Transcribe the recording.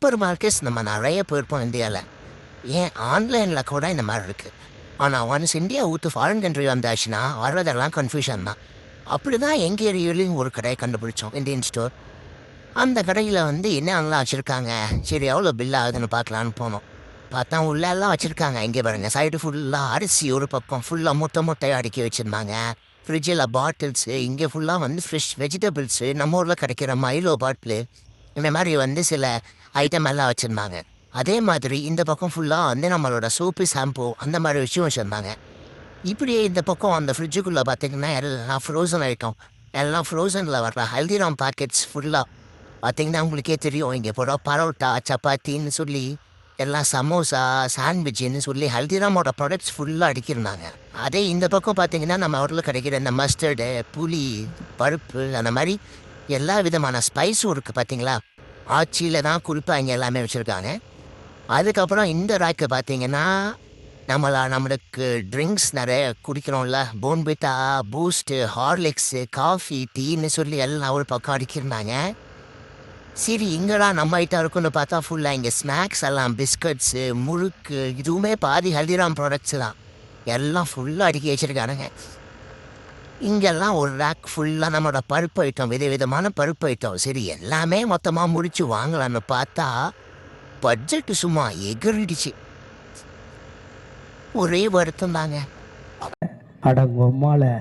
Super markets நம்ம நிறைய போயிருப்போம் இந்தியாவில் ஏன் ஆன்லைனில் கூட இந்த மாதிரி இருக்குது ஆனால் ஒன்ஸ் இந்தியா ஊத்து ஃபாரின் கண்ட்ரி வந்தாச்சுன்னா வர்றதெல்லாம் கன்ஃபியூஷன் தான். அப்படி தான் எங்கள் ஏரியாலையும் ஒரு கடையை கண்டுபிடிச்சோம் இந்தியன் ஸ்டோர் அந்த கடையில் வந்து என்னென்னலாம் வச்சுருக்காங்க? சரி எவ்வளோ பில் ஆகுதுன்னு பார்க்கலான்னு போனோம். பார்த்தா உள்ளெல்லாம் வச்சுருக்காங்க. இங்கே பாருங்க சைடு ஃபுல்லாக அரிசி ஒரு பக்கம் ஃபுல்லாக முட்டை முட்டையாக அடுக்கி வச்சுருந்தாங்க. ஃப்ரிட்ஜில் பாட்டில்ஸு இங்கே ஃபுல்லாக வந்து ஃப்ரெஷ் வெஜிடபிள்ஸு நம்ம ஊரில் கிடைக்கிற மைலோ பாட்டிலு இந்த மாதிரி வந்து சில ஐட்டம் எல்லாம் வச்சுருந்தாங்க. அதே மாதிரி இந்த பக்கம் ஃபுல்லாக வந்து நம்மளோட சோப்பு ஷாம்பு அந்த மாதிரி விஷயம் வச்சுருந்தாங்க. இப்படியே இந்த பக்கம் அந்த ஃப்ரிட்ஜுக்குள்ளே பார்த்தீங்கன்னா எல்லாம் ஃப்ரோசன் ஐட்டம் எல்லாம் ஃப்ரோசனில் வர்ற ஹல்திராம் பாக்கெட்ஸ் ஃபுல்லாக பார்த்தீங்கன்னா உங்களுக்கே தெரியும். இங்கே போகிற பரோட்டா சப்பாத்தின்னு சொல்லி எல்லாம் சமோசா சாண்ட்விட்சுன்னு சொல்லி ஹல்திராமோட ப்ராடக்ட்ஸ் ஃபுல்லாக அடிக்கிருந்தாங்க. அதே இந்த பக்கம் பார்த்தீங்கன்னா நம்ம ஊரில் கிடைக்கிற இந்த மஸ்டர்டு புளி பருப்பு அந்த மாதிரி எல்லா விதமான ஸ்பைஸும் இருக்குது பார்த்தீங்களா ஆட்சியில் தான் குறிப்பாக இங்கே எல்லாமே வச்சுருக்காங்க. அதுக்கப்புறம் இந்த ராக்கு பார்த்தீங்கன்னா நம்மளா நம்மளுக்கு ட்ரிங்க்ஸ் நிறைய குடிக்கிறோம்ல. போன்பிட்டா பூஸ்ட்டு ஹார்லிக்ஸு காஃபி டீன்னு சொல்லி எல்லாம் ஒரு பக்கம் அடிக்கிருந்தாங்க சரி இங்கடா நம்ம ஐட்டம் இருக்குன்னு பார்த்தா ஃபுல்லாக இங்கே ஸ்நாக்ஸ் எல்லாம் பிஸ்கட்ஸு முறுக்கு இதுவுமே பாதி ஹல்திராம் ப்ராடக்ட்ஸ் தான். எல்லாம் ஃபுல்லாக அடுக்கி வச்சுருக்கானுங்க. இங்கெல்லாம் ஒரு ரேக் ஃபுல்லாக நம்மளோட பருப்பு ஐட்டம் வித விதமான பருப்பு ஐட்டம் சரி எல்லாமே மொத்தமாக முடிச்சு வாங்கலான்னு பார்த்தா பட்ஜெட்டு சும்மா எகிரிடுச்சு. ஒரே வருத்தம் தாங்க. அடங்கொம்மால